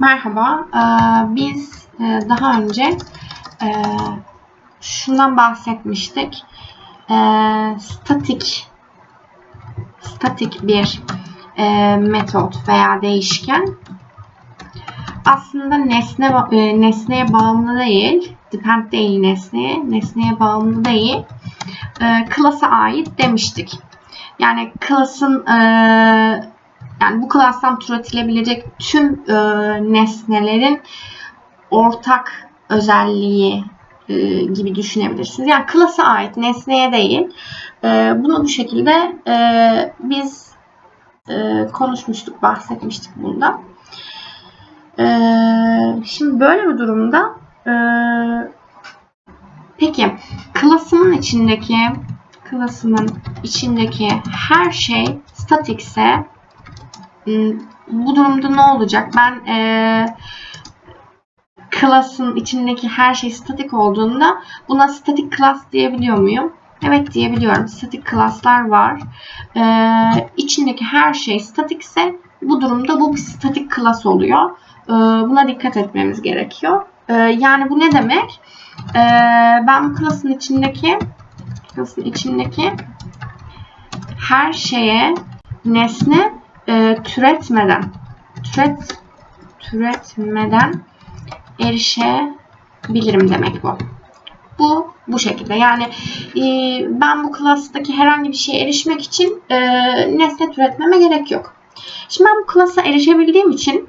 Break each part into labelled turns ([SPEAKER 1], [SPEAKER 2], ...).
[SPEAKER 1] Merhaba. Ee, Biz e, daha önce e, şundan bahsetmiştik. Ee, Statik statik bir e, metot veya değişken aslında nesne e, nesneye bağımlı değil, depend değil nesneye, nesneye bağımlı değil, e, class'a ait demiştik. Yani class'ın e, yani bu class'tan türetilebilecek tüm e, nesnelerin ortak özelliği e, gibi düşünebilirsiniz. Yani class'a ait nesneye değil. E, bunu bu şekilde e, biz e, konuşmuştuk, bahsetmiştik bundan. E, şimdi böyle bir durumda e, peki class'ımın içindeki class'ımın içindeki her şey statikse bu durumda ne olacak? Ben e, class'ın içindeki her şey statik olduğunda buna static class diyebiliyor muyum? Evet diyebiliyorum. Static class'lar var. Ee, içindeki her şey statikse bu durumda bu bir static class oluyor. Ee, buna dikkat etmemiz gerekiyor. Ee, yani bu ne demek? Ee, ben bu class'ın içindeki class'ın içindeki her şeye nesne e, türetmeden türet türetmeden erişebilirim demek bu. Bu bu şekilde. Yani e, ben bu klastaki herhangi bir şeye erişmek için e, nesne türetmeme gerek yok. Şimdi ben bu klasa erişebildiğim için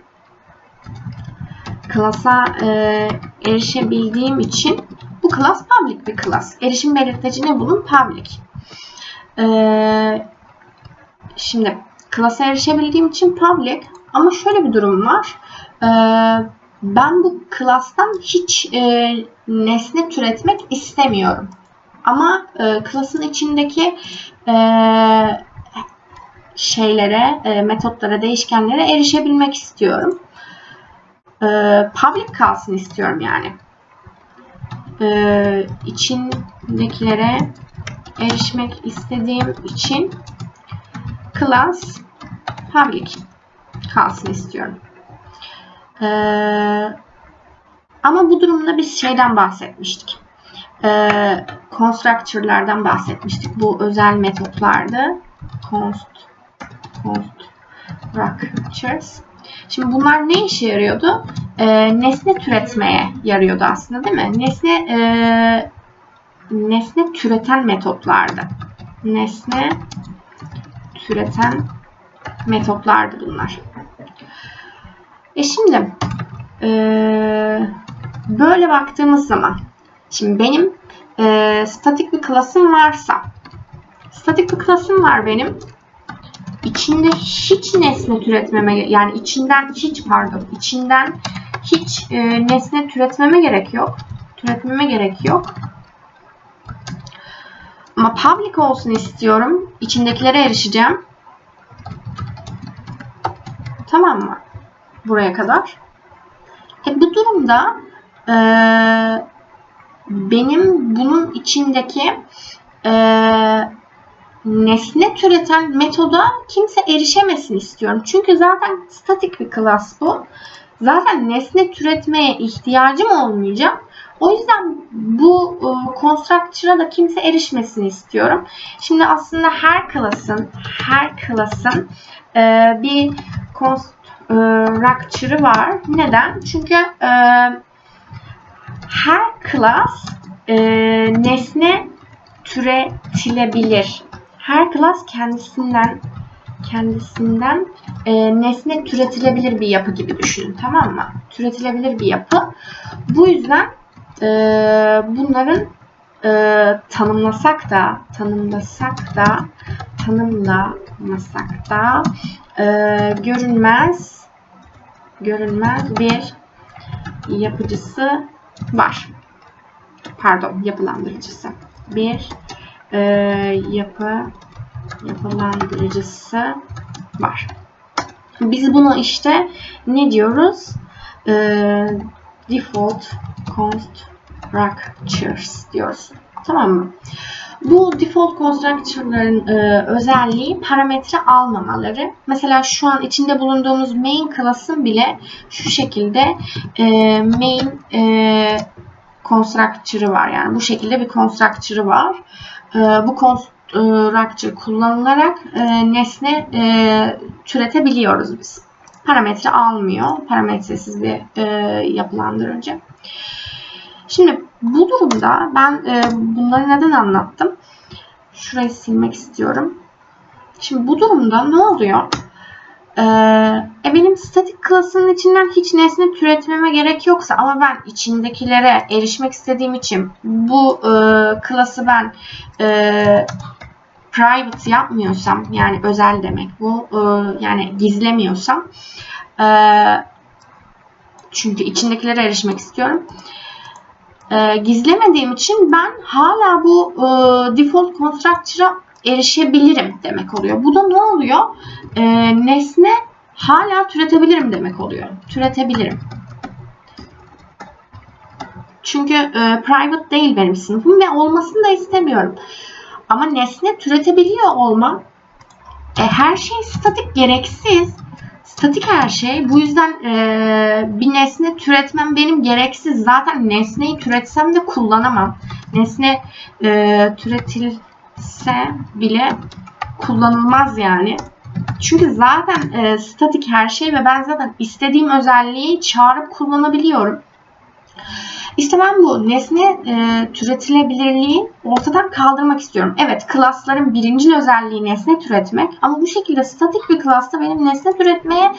[SPEAKER 1] klasa e, erişebildiğim için bu klas public bir klas. Erişim belirteci ne bunun? Public. E, şimdi klasa erişebildiğim için public ama şöyle bir durum var. Ee, ben bu klastan hiç e, nesne türetmek istemiyorum. Ama e, klasın içindeki e, şeylere, e, metotlara, değişkenlere erişebilmek istiyorum. E, public kalsın istiyorum yani. E, içindekilere erişmek istediğim için class public kalsın istiyorum. Ee, ama bu durumda biz şeyden bahsetmiştik. Ee, constructor'lardan bahsetmiştik. Bu özel metotlardı. Const, constructors. Şimdi bunlar ne işe yarıyordu? Ee, nesne türetmeye yarıyordu aslında değil mi? Nesne e, nesne türeten metotlardı. Nesne türeten metotlardı bunlar. E şimdi e, böyle baktığımız zaman şimdi benim e, statik bir klasım varsa statik bir klasım var benim içinde hiç nesne türetmeme yani içinden hiç pardon içinden hiç e, nesne türetmeme gerek yok. Türetmeme gerek yok. Ama public olsun istiyorum. İçindekilere erişeceğim. Tamam mı? Buraya kadar. E bu durumda e, benim bunun içindeki e, nesne türeten metoda kimse erişemesin istiyorum. Çünkü zaten statik bir klas bu. Zaten nesne türetmeye ihtiyacım olmayacak. O yüzden bu e, constructor'a da kimse erişmesin istiyorum. Şimdi aslında her klasın her klasın e, bir constructor'ı var. Neden? Çünkü e, her class e, nesne türetilebilir. Her class kendisinden kendisinden e, nesne türetilebilir bir yapı gibi düşünün. Tamam mı? Türetilebilir bir yapı. Bu yüzden e, bunların e, tanımlasak da tanımlasak da tanımlamasak da e, görünmez görünmez bir yapıcısı var. Pardon, yapılandırıcısı. Bir e, yapı yapılandırıcısı var. Biz bunu işte ne diyoruz? E, default constructors diyoruz. Tamam mı? Bu default constructor'ların e, özelliği parametre almamaları. Mesela şu an içinde bulunduğumuz main class'ın bile şu şekilde e, main e, constructor'ı var. Yani bu şekilde bir constructor'ı var. E, bu constructor kullanılarak e, nesne e, türetebiliyoruz biz. Parametre almıyor. Parametresiz bir e, yapılandırıcı. Şimdi bu durumda ben e, bunları neden anlattım? Şurayı silmek istiyorum. Şimdi bu durumda ne oluyor? Ee, e benim statik klasının içinden hiç nesne türetmeme gerek yoksa ama ben içindekilere erişmek istediğim için bu e, klası ben e, private yapmıyorsam yani özel demek bu e, yani gizlemiyorsam e, çünkü içindekilere erişmek istiyorum e, gizlemediğim için ben hala bu e, default constructor'a erişebilirim demek oluyor. Bu da ne oluyor? E, nesne hala türetebilirim demek oluyor. Türetebilirim. Çünkü e, private değil benim sınıfım ve olmasını da istemiyorum. Ama nesne türetebiliyor olmam e, her şey statik gereksiz. Statik her şey. Bu yüzden e, bir nesne türetmem benim gereksiz. Zaten nesneyi türetsem de kullanamam. Nesne e, türetilse bile kullanılmaz yani. Çünkü zaten e, statik her şey ve ben zaten istediğim özelliği çağırıp kullanabiliyorum. İşte ben bu nesne e, türetilebilirliği ortadan kaldırmak istiyorum. Evet, klasların birinci özelliği nesne türetmek ama bu şekilde statik bir klasta benim nesne türetmeye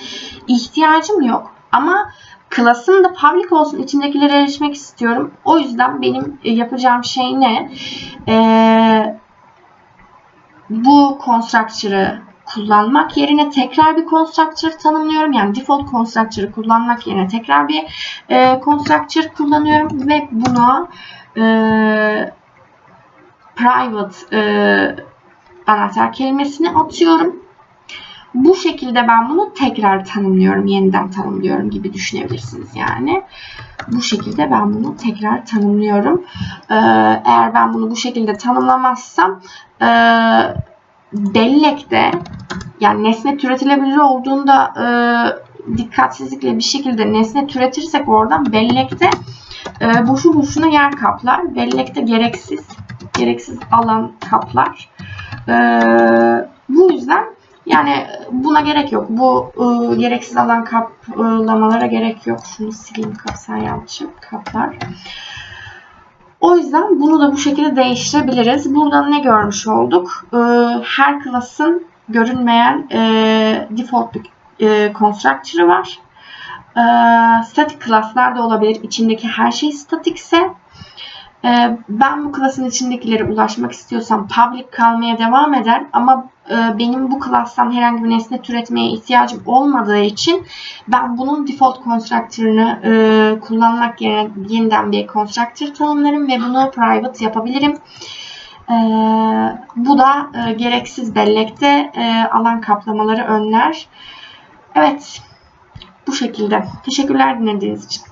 [SPEAKER 1] ihtiyacım yok. Ama klasım da public olsun, içindekilere erişmek istiyorum. O yüzden benim yapacağım şey ne? E, bu constructor'ı kullanmak yerine tekrar bir constructor tanımlıyorum. Yani default constructor'ı kullanmak yerine tekrar bir e, constructor kullanıyorum ve buna e, private e, anahtar kelimesini atıyorum. Bu şekilde ben bunu tekrar tanımlıyorum, yeniden tanımlıyorum gibi düşünebilirsiniz yani. Bu şekilde ben bunu tekrar tanımlıyorum. Ee, eğer ben bunu bu şekilde tanımlamazsam e, bellekte yani nesne türetilebilir olduğunda e, dikkatsizlikle bir şekilde nesne türetirsek oradan bellekte e, boşu boşuna yer kaplar. Bellekte gereksiz gereksiz alan kaplar. E, bu yüzden yani buna gerek yok. Bu e, gereksiz alan kaplamalara gerek yok. Şunu sileyim kapsar yanlışım. Kaplar. O yüzden bunu da bu şekilde değiştirebiliriz. Burada ne görmüş olduk? Ee, her klasın görünmeyen e, default bir e, constructor'ı var. E, static class'lar da olabilir. İçindeki her şey statikse e, ben bu klasın içindekilere ulaşmak istiyorsam public kalmaya devam eder ama benim bu class'tan herhangi bir nesne türetmeye ihtiyacım olmadığı için ben bunun default constructor'ını e, kullanmak yerine yeniden bir constructor tanımlarım ve bunu private yapabilirim. E, bu da e, gereksiz bellekte e, alan kaplamaları önler. Evet, bu şekilde. Teşekkürler dinlediğiniz için.